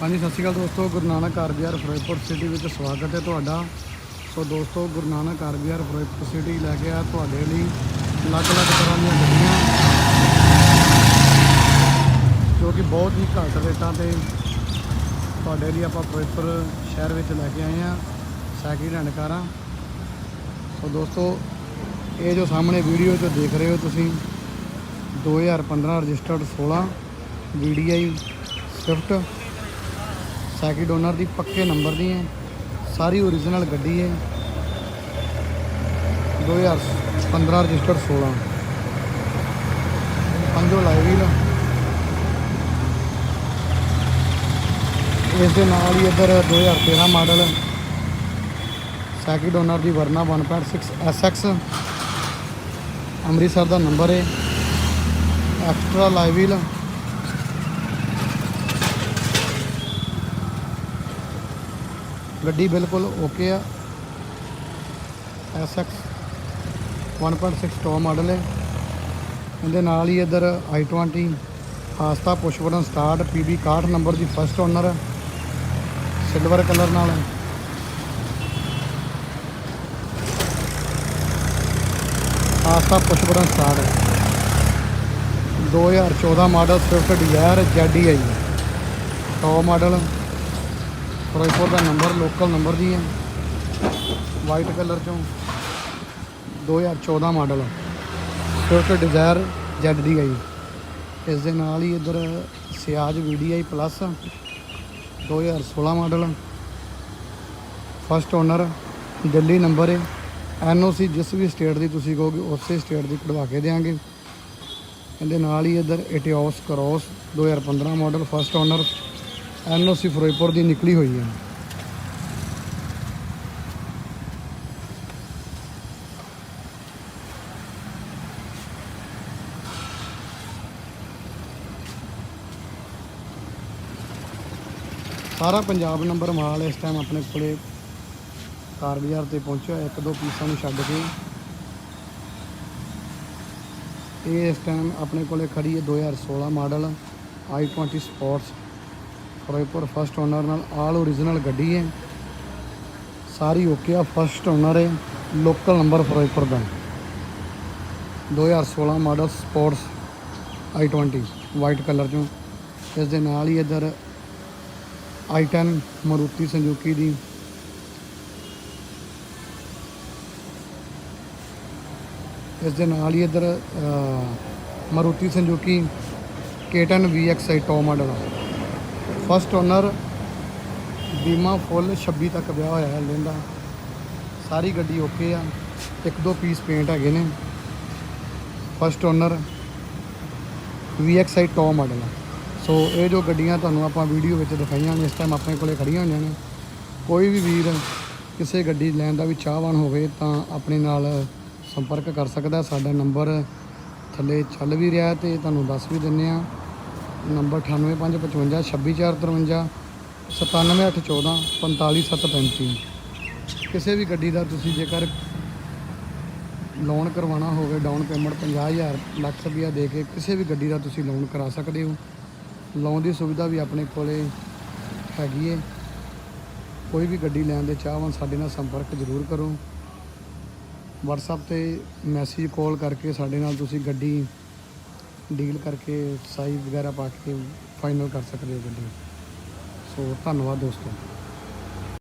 ਹਾਂਜੀ, ਸਤਿ ਸ਼੍ਰੀ ਅਕਾਲ ਦੋਸਤੋ। ਗੁਰੂ ਨਾਨਕ ਕਾਰ ਬਾਜ਼ਾਰ ਫਿਰੋਜ਼ਪੁਰ ਸਿਟੀ ਵਿੱਚ ਸਵਾਗਤ ਹੈ ਤੁਹਾਡਾ। ਸੋ ਦੋਸਤੋ, ਗੁਰੂ ਨਾਨਕ ਕਾਰ ਬਾਜ਼ਾਰ ਫਿਰੋਜ਼ਪੁਰ ਸਿਟੀ ਲੈ ਕੇ ਆ ਤੁਹਾਡੇ ਲਈ ਅਲੱਗ-ਅਲੱਗ ਤਰ੍ਹਾਂ ਦੀਆਂ ਗੱਡੀਆਂ। ਜੋ ਕਿ ਬਹੁਤ ਹੀ ਘੱਟ ਰੇਟਾਂ ਤੇ ਤੁਹਾਡੇ ਲਈ ਆਪਾਂ ਫਿਰੋਜ਼ਪੁਰ ਸ਼ਹਿਰ ਵਿੱਚ ਲੈ ਕੇ ਆਏ ਆ ਸੈਕਿੰਡ ਹੈਂਡ ਕਾਰਾਂ। ਸੋ ਦੋਸਤੋ, ਇਹ ਜੋ ਸਾਹਮਣੇ ਵੀਡੀਓ 'ਚ ਦੇਖ ਰਹੇ ਹੋ ਤੁਸੀਂ 2015 registered 16 VDI Swift second owner ਦੀ ਪੱਕੇ ਨੰਬਰ ਦੀ ਹੈ। ਸਾਰੀ ਓਰੀਜਨਲ ਗੱਡੀ ਹੈ। 2015 ਰਜਿਸਟਰਡ 16 ਪੰਜੋ ਲਾਈ ਵੀਲ ਇਸ ਦੇ ਨਾਲ ਹੀ ਇੱਧਰ 2013 ਮਾਡਲ। ਸੈਕਿੰਡ ਓਨਰ ਦੀ ਵਰਨਾ 1.6 SX ਅੰਮ੍ਰਿਤਸਰ ਦਾ ਨੰਬਰ ਹੈ। ਐਕਸਟਰਾ ਲਾਈ ਵੀਲ ਗੱਡੀ ਬਿਲਕੁਲ ਓਕੇ ਆ। SX 1.6 ਟੋ ਮਾਡਲ ਹੈ। ਇਹਦੇ ਨਾਲ ਹੀ ਇੱਧਰ i20 ਆਸਤਾ push button start PB 61 number ਦੀ ਫਸਟ ਓਨਰ ਸਿਲਵਰ ਕਲਰ ਨਾਲ ਹੈ। ਆਸਤਾ ਪੁਸ਼ ਬਟਨ ਸਟਾਰਟ ਹੈ। 2014 model Swift Dzire ZDI to model. Firozpur ਦਾ ਨੰਬਰ ਲੋਕਲ ਨੰਬਰ ਦੀ ਹੈ। ਵਾਈਟ ਕਲਰ ਚੋਂ 2014 ਮਾਡਲ ਸਵਿਫਟ ਡਿਜ਼ਾਇਰ ZDI ਇਸ ਦੇ ਨਾਲ ਹੀ ਇੱਧਰ Ciaz VDI plus 2016 model first owner Delhi number ਹੈ। ਐਨਓਸੀ ਜਿਸ ਵੀ ਸਟੇਟ ਦੀ ਤੁਸੀਂ ਕਹੋਗੇ, ਉਸੇ ਸਟੇਟ ਦੀ ਕਢਵਾ ਕੇ ਦੇਵਾਂਗੇ ਇਹਦੇ ਨਾਲ ਹੀ ਇੱਧਰ Etios Cross 2015 model first owner NOC Ferozepur ਦੀ ਨਿਕਲੀ ਹੋਈ ਹੈ। ਸਾਰਾ ਪੰਜਾਬ ਨੰਬਰ ਮਾਲ ਇਸ ਟਾਈਮ ਆਪਣੇ ਕੋਲੇ ਕਾਰ ਬਾਜ਼ਾਰ ਤੇ ਪਹੁੰਚਿਆ ਇੱਕ ਦੋ ਪੀਸਾਂ ਨੂੰ ਛੱਡ ਕੇ ਇਹ ਇਸ ਟਾਈਮ ਆਪਣੇ ਕੋਲੇ ਖੜੀ ਹੈ। 2016 model i20 sports Ferozepur first owner ਨਾਲ ਆਲ ਓਰੀਜਨਲ ਗੱਡੀ ਹੈ। ਸਾਰੀ ਓਕੇ ਆ ਫਸਟ ਓਨਰ ਹੈ। ਲੋਕਲ ਨੰਬਰ ਫਿਰੋਜ਼ਪੁਰ ਦਾ 2016 model sports i20 white colour ਚੋਂ। ਇਸ ਦੇ ਨਾਲ ਹੀ ਇੱਧਰ i10 ਮਾਰੂਤੀ ਸੰਜੂਕੀ ਦੀ। ਇਸ ਦੇ ਨਾਲ ਹੀ ਇੱਧਰ Maruti Suzuki K10 VXI to model first owner ਬੀਮਾ ਫੁੱਲ 26 ਤੱਕ ਵਿਆਹ ਹੋਇਆ ਹੈ ਲੈਂਦਾ ਸਾਰੀ ਗੱਡੀ ਓਕੇ ਆ। ਇੱਕ ਦੋ ਪੀਸ ਪੇਂਟ ਹੈਗੇ ਨੇ। First owner VXI to model ਆ। ਸੋ ਇਹ ਜੋ ਗੱਡੀਆਂ ਤੁਹਾਨੂੰ ਆਪਾਂ ਵੀਡੀਓ ਵਿੱਚ ਦਿਖਾਈਆਂ ਨੇ, ਇਸ ਟਾਈਮ ਆਪਣੇ ਕੋਲੇ ਖੜੀਆਂ ਹੋਈਆਂ ਨੇ। ਕੋਈ ਵੀ ਵੀਰ ਕਿਸੇ ਗੱਡੀ ਲੈਣ ਦਾ ਵੀ ਚਾਹਵਾਨ ਹੋਵੇ, ਤਾਂ ਆਪਣੇ ਨਾਲ ਸੰਪਰਕ ਕਰ ਸਕਦਾ। ਸਾਡਾ ਨੰਬਰ ਥੱਲੇ ਚੱਲ ਵੀ ਰਿਹਾ ਤੇ ਤੁਹਾਨੂੰ ਦੱਸ ਵੀ ਦਿੰਨੇ ਆ। ਨੰਬਰ 98555 26453 97814 45735 ਕਿਸੇ ਵੀ ਗੱਡੀ ਦਾ ਤੁਸੀਂ ਜੇਕਰ ਲੋਨ ਕਰਵਾਉਣਾ ਹੋਵੇ ਡਾਊਨ ਪੇਮੈਂਟ 50000 ਲੱਖ ਰੁਪਇਆ ਦੇ ਕੇ ਕਿਸੇ ਵੀ ਗੱਡੀ ਦਾ ਤੁਸੀਂ ਲੋਨ ਕਰਾ ਸਕਦੇ ਹੋ। ਲੋਨ ਦੀ ਸੁਵਿਧਾ ਵੀ ਆਪਣੇ ਕੋਲੇ ਹੈਗੀ ਹੈ ਕੋਈ ਵੀ ਗੱਡੀ ਲੈਣ ਦੇ ਚਾਹਵਾਨ ਸਾਡੇ ਨਾਲ ਸੰਪਰਕ ਜ਼ਰੂਰ ਕਰੋ। WhatsApp ਤੇ ਮੈਸੇਜ ਕਾਲ ਕਰਕੇ ਸਾਡੇ ਨਾਲ ਤੁਸੀਂ ਗੱਡੀ ਡੀਲ ਕਰਕੇ ਸਾਈਜ਼ ਵਗੈਰਾ ਪਾ ਕੇ ਫਾਈਨਲ ਕਰ ਸਕਦੇ ਹੋ ਗੱਡੀ। ਸੋ ਧੰਨਵਾਦ ਦੋਸਤੋ।